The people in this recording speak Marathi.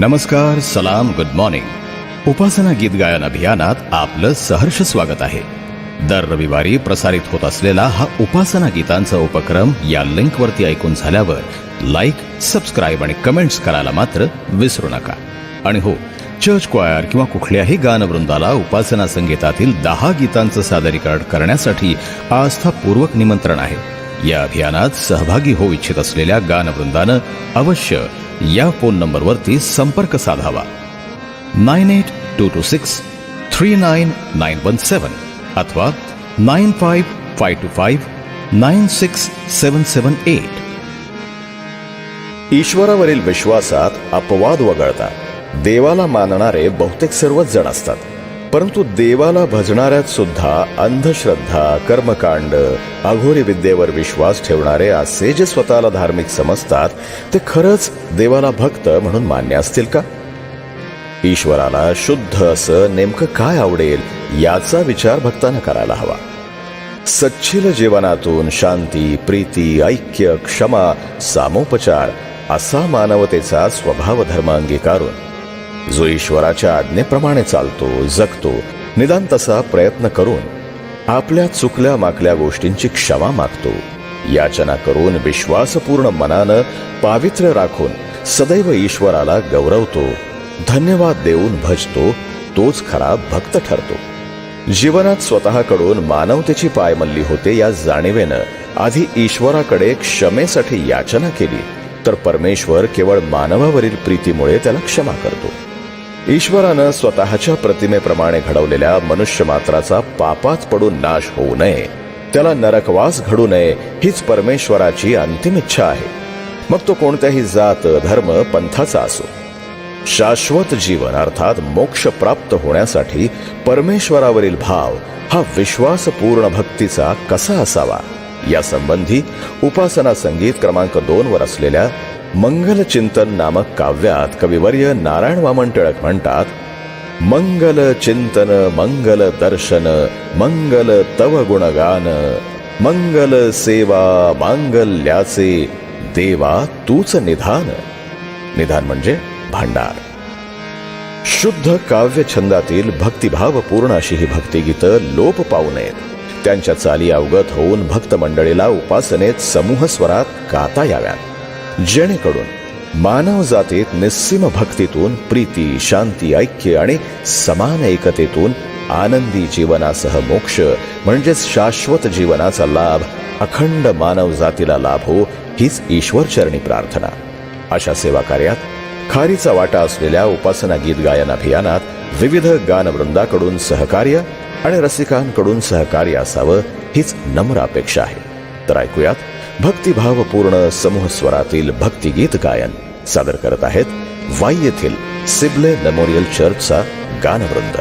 नमस्कार सलाम गुड मॉर्निंग उपासना गीत गायन अभियानात आपलं सहर्ष स्वागत आहे. दर रविवारी प्रसारित होत असलेला हा उपासना गीतांचा उपक्रम या लिंकवरती ऐकून झाल्यावर लाईक सबस्क्राईब आणि कमेंट्स करायला मात्र विसरू नका. आणि हो चर्च क्वायर किंवा कुठल्याही गानवृंदाला उपासना संगीतातील दहा गीतांचं सादरीकरण करण्यासाठी आस्थापूर्वक निमंत्रण आहे. या अभियानात सहभागी होऊ इच्छित असलेल्या गानवृंदानं अवश्य या फोन नंबरवरती संपर्क साधावा. Nine eight two two six three nine nine one seven अथवा nine five five two five nine six seven seven eight. ईश्वरावरील विश्वासात अपवाद वगळता देवाला मानणारे बहुतेक सर्वच जण असतात. परंतु देवाला भजणाऱ्यात सुद्धा अंधश्रद्धा कर्मकांड अघोरी विद्येवर विश्वास ठेवणारे असे जे स्वतःला धार्मिक समजतात ते खरंच देवाला भक्त म्हणून मान्य असतील का? ईश्वराला शुद्ध असं नेमकं काय आवडेल याचा विचार भक्तानं करायला हवा. सच्छिल जीवनातून शांती प्रीती ऐक्य क्षमा सामोपचार असा मानवतेचा स्वभाव धर्म अंगीकारून जो ईश्वराच्या आज्ञेप्रमाणे चालतो जगतो निदान तसा प्रयत्न करून आपल्या चुकल्या माकल्या गोष्टींची क्षमा मागतो. याचना करून विश्वासपूर्ण मनानं पावित्र्य राखून सदैव ईश्वराला गौरवतो धन्यवाद देऊन भजतो तोच खरा भक्त ठरतो. जीवनात स्वतःकडून मानवतेची पायमल्ली होते या जाणीवेनं आधी ईश्वराकडे क्षमेसाठी याचना केली तर परमेश्वर केवळ मानवावरील प्रीतीमुळे त्याला क्षमा करतो. ईश्वरानं स्वतःच्या प्रतिमेप्रमाणे घडवलेल्या मनुष्य मात्राचा पापात पडून नाश होऊ नये. त्याला नरकवास घडू नये हीच परमेश्वराची अंतिम इच्छा आहे. मग तो कोणत्याही जात धर्म पंथाचा असो. शाश्वत जीवन अर्थात मोक्ष प्राप्त होण्यासाठी परमेश्वरावरील भाव हा विश्वासपूर्ण भक्तीचा कसा असावा? या संबंधी उपासना संगीत क्रमांक दोन वर असलेल्या मंगल चिंतन नामक काव्यात कविवर्य नारायण वामन टिळक म्हणतात मंगल चिंतन मंगल दर्शन मंगल तव गुणगान मंगल सेवा मांगल्याचे देवा तूच निधान. निधान म्हणजे भांडार. शुद्ध काव्य छंदातील भक्तिभावपूर्ण अशी ही भक्तिगीतं लोप पावू नयेत. त्यांच्या चाली अवगत होऊन भक्त मंडळीला उपासनेत समूह स्वरात गाता याव्यात. जेणेकरून मानव जातीत निस्सीम भक्तीतून प्रीती शांती ऐक्य आणि समान एकतेतून आनंदी जीवनासह मोक्ष म्हणजेच शाश्वत जीवनाचा लाभ अखंड मानव जातीला लाभो हो, हीच ईश्वरचरणी प्रार्थना. अशा सेवा कार्यात खारीचा वाटा असलेल्या उपासना गीत गायन अभियानात विविध गानवृंदाकडून सहकार्य आणि रसिकांकडून सहकार्य असावं हीच नम्र अपेक्षा आहे. तर ऐकूयात भक्तिभावपूर्ण समूह स्वरातील भक्तिगीत गायन सादर करत आहेत वाई येथील सिबले मेमोरियल चर्चचा गानवृंद.